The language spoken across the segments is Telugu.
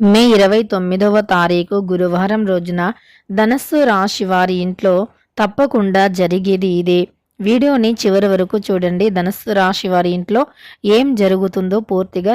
మే ఇరవై తొమ్మిదవ తారీఖు గురువారం రోజున ధనస్సు రాశి వారి ఇంట్లో తప్పకుండా జరిగేది ఇదే. వీడియోని చివరి వరకు చూడండి. ధనస్సు రాశి వారి ఇంట్లో ఏం జరుగుతుందో పూర్తిగా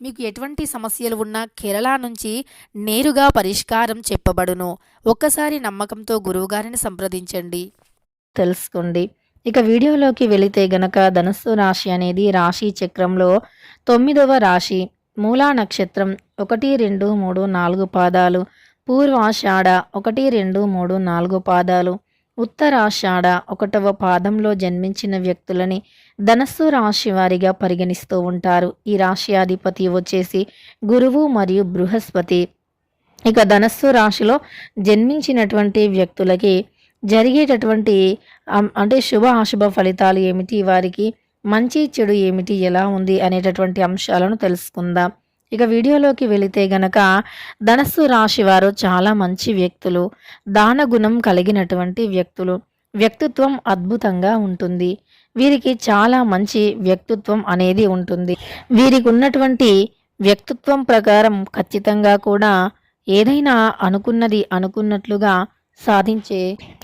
మీకు ఎటువంటి సమస్యలు ఉన్నా కేరళ నుంచి నేరుగా పరిష్కారం చెప్పబడును. ఒక్కసారి నమ్మకంతో గురువుగారిని సంప్రదించండి. తెలుసుకోండి. ఇక వీడియోలోకి వెళితే గనక ధనస్సు రాశి అనేది రాశి చక్రంలో తొమ్మిదవ రాశి. మూలా నక్షత్రం ఒకటి రెండు మూడు నాలుగు పాదాలు. పూర్వాషాఢ ఒకటి రెండు మూడు నాలుగు పాదాలు. ఉత్తరాషాఢ ఒకటవ పాదంలో జన్మించిన వ్యక్తులని ధనస్సు రాశి వారిగా పరిగణిస్తూ ఉంటారు. ఈ రాశి అధిపతి వచ్చేసి గురువు మరియు బృహస్పతి. ఇక ధనస్సు రాశిలో జన్మించినటువంటి వ్యక్తులకి జరిగేటటువంటి అంటే శుభ అశుభ ఫలితాలు ఏమిటి? వారికి మంచి చెడు ఏమిటి? ఎలా ఉంది? అనేటటువంటి అంశాలను తెలుసుకుందాం. ఇక వీడియోలోకి వెళితే గనక ధనస్సు రాశి వారు చాలా మంచి వ్యక్తులు. దాన గుణం కలిగినటువంటి వ్యక్తులు. వ్యక్తిత్వం అద్భుతంగా ఉంటుంది. వీరికి చాలా మంచి వ్యక్తిత్వం అనేది ఉంటుంది. వీరికి ఉన్నటువంటి వ్యక్తిత్వం ప్రకారం ఖచ్చితంగా కూడా ఏదైనా అనుకున్నది అనుకున్నట్లుగా సాధించే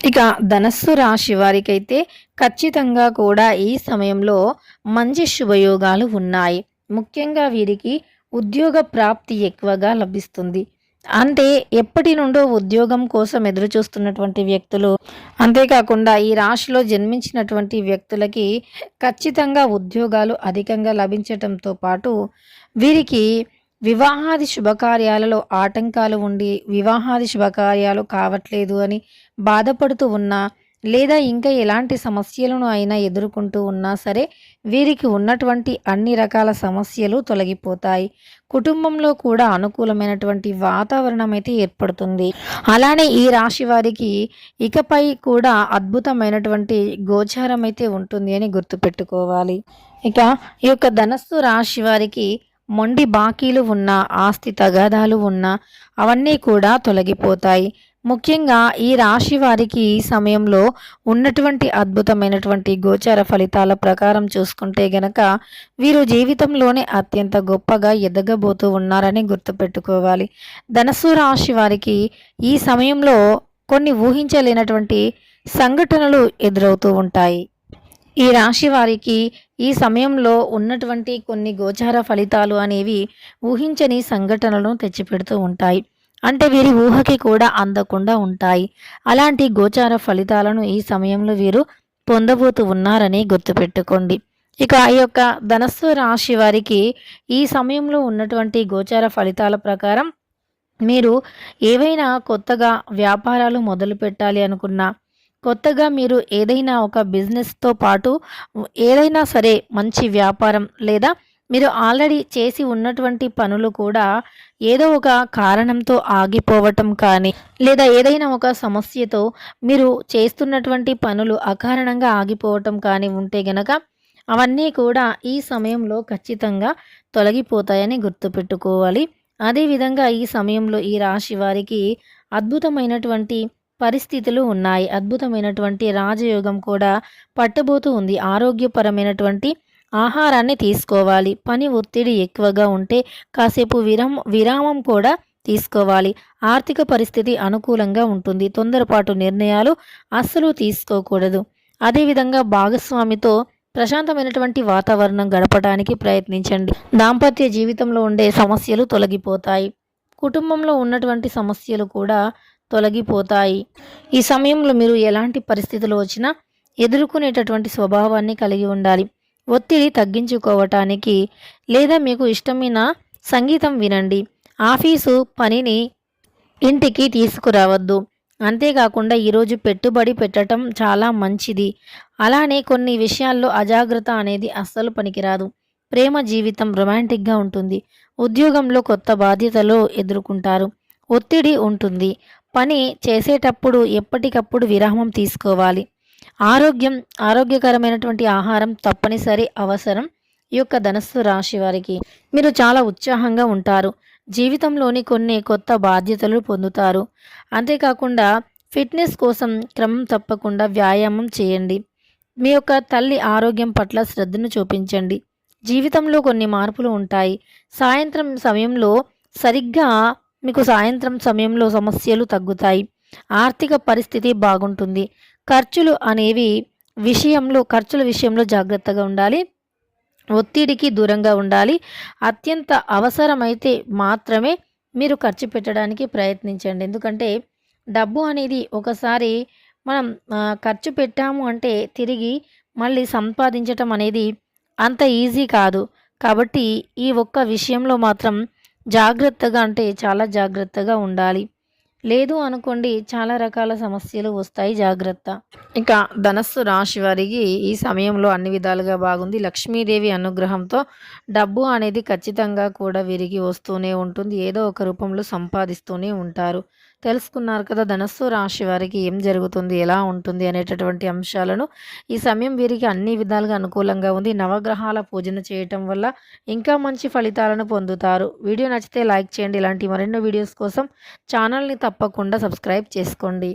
ఇక ధనస్సు రాశి వారికైతే ఖచ్చితంగా కూడా ఈ సమయంలో మంచి శుభయోగాలు ఉన్నాయి. ముఖ్యంగా వీరికి ఉద్యోగ ప్రాప్తి ఎక్కువగా లభిస్తుంది. అంటే ఎప్పటి నుండో ఉద్యోగం కోసం ఎదురు చూస్తున్నటువంటి వ్యక్తులు అంతేకాకుండా ఈ రాశిలో జన్మించినటువంటి వ్యక్తులకి ఖచ్చితంగా ఉద్యోగాలు అధికంగా లభించటంతో పాటు వీరికి వివాహాది శుభకార్యాలలో ఆటంకాలు ఉండి వివాహాది శుభకార్యాలు కావట్లేదు అని బాధపడుతూ ఉన్నా లేదా ఇంకా ఎలాంటి సమస్యలను అయినా ఎదుర్కొంటూ ఉన్నా సరే వీరికి ఉన్నటువంటి అన్ని రకాల సమస్యలు తొలగిపోతాయి. కుటుంబంలో కూడా అనుకూలమైనటువంటి వాతావరణం అయితే ఏర్పడుతుంది. అలానే ఈ రాశి వారికి ఇకపై కూడా అద్భుతమైనటువంటి గోచారం అయితే ఉంటుంది అని గుర్తుపెట్టుకోవాలి. ఇక ఈ యొక్క ధనస్సు రాశి వారికి మొండి బాకీలు ఉన్న ఆస్తి తగాదాలు ఉన్న అవన్నీ కూడా తొలగిపోతాయి. ముఖ్యంగా ఈ రాశి వారికి ఈ సమయంలో ఉన్నటువంటి అద్భుతమైనటువంటి గోచార ఫలితాల ప్రకారం చూసుకుంటే గనక వీరు జీవితంలోనే అత్యంత గొప్పగా ఎదగబోతూ ఉన్నారని గుర్తుపెట్టుకోవాలి. ధనస్సు రాశి వారికి ఈ సమయంలో కొన్ని ఊహించలేనటువంటి సంఘటనలు ఎదురవుతూ ఉంటాయి. ఈ రాశి వారికి ఈ సమయంలో ఉన్నటువంటి కొన్ని గోచార ఫలితాలు అనేవి ఊహించని సంఘటనలను తెచ్చిపెడుతూ ఉంటాయి. అంటే వీరి ఊహకి కూడా అందకుండా ఉంటాయి. అలాంటి గోచార ఫలితాలను ఈ సమయంలో వీరు పొందబోతూ ఉన్నారని గుర్తుపెట్టుకోండి. ఇక ఈ యొక్క ధనస్సు రాశి వారికి ఈ సమయంలో ఉన్నటువంటి గోచార ఫలితాల ప్రకారం మీరు ఏవైనా కొత్తగా వ్యాపారాలు మొదలు పెట్టాలి అనుకున్నా కొత్తగా మీరు ఏదైనా ఒక బిజినెస్తో పాటు ఏదైనా సరే మంచి వ్యాపారం లేదా మీరు ఆల్రెడీ చేసి ఉన్నటువంటి పనులు కూడా ఏదో ఒక కారణంతో ఆగిపోవటం కానీ లేదా ఏదైనా ఒక సమస్యతో మీరు చేస్తున్నటువంటి పనులు అకారణంగా ఆగిపోవటం కానీ ఉంటే గనక అవన్నీ కూడా ఈ సమయంలో ఖచ్చితంగా తొలగిపోతాయని గుర్తుపెట్టుకోవాలి. అదేవిధంగా ఈ సమయంలో ఈ రాశి వారికి అద్భుతమైనటువంటి పరిస్థితులు ఉన్నాయి. అద్భుతమైనటువంటి రాజయోగం కూడా పట్టబోతూ ఉంది. ఆరోగ్యపరమైనటువంటి ఆహారాన్ని తీసుకోవాలి. పని ఒత్తిడి ఎక్కువగా ఉంటే కాసేపు విరామ విరామం కూడా తీసుకోవాలి. ఆర్థిక పరిస్థితి అనుకూలంగా ఉంటుంది. తొందరపాటు నిర్ణయాలు అస్సలు తీసుకోకూడదు. అదేవిధంగా భాగస్వామితో ప్రశాంతమైనటువంటి వాతావరణం గడపడానికి ప్రయత్నించండి. దాంపత్య జీవితంలో ఉండే సమస్యలు తొలగిపోతాయి. కుటుంబంలో ఉన్నటువంటి సమస్యలు కూడా తొలగిపోతాయి. ఈ సమయంలో మీరు ఎలాంటి పరిస్థితులు వచ్చినా ఎదుర్కొనేటటువంటి స్వభావాన్ని కలిగి ఉండాలి. ఒత్తిడి తగ్గించుకోవటానికి లేదా మీకు ఇష్టమైన సంగీతం వినండి. ఆఫీసు పనిని ఇంటికి తీసుకురావద్దు. అంతేకాకుండా ఈరోజు పెట్టుబడి పెట్టడం చాలా మంచిది. అలానే కొన్ని విషయాల్లో అజాగ్రత్త అనేది అస్సలు పనికిరాదు. ప్రేమ జీవితం రొమాంటిక్గా ఉంటుంది. ఉద్యోగంలో కొత్త బాధ్యతలు ఎదుర్కొంటారు. ఒత్తిడి ఉంటుంది. పని చేసేటప్పుడు ఎప్పటికప్పుడు విరామం తీసుకోవాలి. ఆరోగ్యం ఆరోగ్యకరమైనటువంటి ఆహారం తప్పనిసరి అవసరం ఈ యొక్క ధనస్సు రాశి వారికి. మీరు చాలా ఉత్సాహంగా ఉంటారు. జీవితంలోని కొన్ని కొత్త బాధ్యతలు పొందుతారు. అంతేకాకుండా ఫిట్నెస్ కోసం క్రమం తప్పకుండా వ్యాయామం చేయండి. మీ యొక్క తల్లి ఆరోగ్యం పట్ల శ్రద్ధను చూపించండి. జీవితంలో కొన్ని మార్పులు ఉంటాయి. సాయంత్రం సమయంలో సరిగ్గా మీకు సాయంత్రం సమయంలో సమస్యలు తగ్గుతాయి. ఆర్థిక పరిస్థితి బాగుంటుంది. ఖర్చులు అనేవి విషయంలో ఖర్చుల విషయంలో జాగ్రత్తగా ఉండాలి. ఒత్తిడికి దూరంగా ఉండాలి. అత్యంత అవసరమైతే మాత్రమే మీరు ఖర్చు పెట్టడానికి ప్రయత్నించండి. ఎందుకంటే డబ్బు అనేది ఒకసారి మనం ఖర్చు పెట్టాము అంటే తిరిగి మళ్ళీ సంపాదించటం అనేది అంత ఈజీ కాదు. కాబట్టి ఈ ఒక్క విషయంలో మాత్రం జాగ్రత్తగా అంటే చాలా జాగ్రత్తగా ఉండాలి. లేదు అనుకోండి చాలా రకాల సమస్యలు వస్తాయి జాగ్రత్త. ఇక ధనస్సు రాశి వారికి ఈ సమయంలో అన్ని విధాలుగా బాగుంది. లక్ష్మీదేవి అనుగ్రహంతో డబ్బు అనేది ఖచ్చితంగా కూడా విరిగి వస్తూనే ఉంటుంది. ఏదో ఒక రూపంలో సంపాదిస్తూనే ఉంటారు. తెలుసుకున్నారు కదా ధనస్సు రాశి వారికి ఏం జరుగుతుంది ఎలా ఉంటుంది అనేటటువంటి అంశాలను. ఈ సమయం వీరికి అన్ని విధాలుగా అనుకూలంగా ఉంది. నవగ్రహాల పూజన చేయటం వల్ల ఇంకా మంచి ఫలితాలను పొందుతారు. వీడియో నచ్చితే లైక్ చేయండి. ఇలాంటి మరెన్నో వీడియోస్ కోసం ఛానల్ని తప్పకుండా సబ్స్క్రైబ్ చేసుకోండి.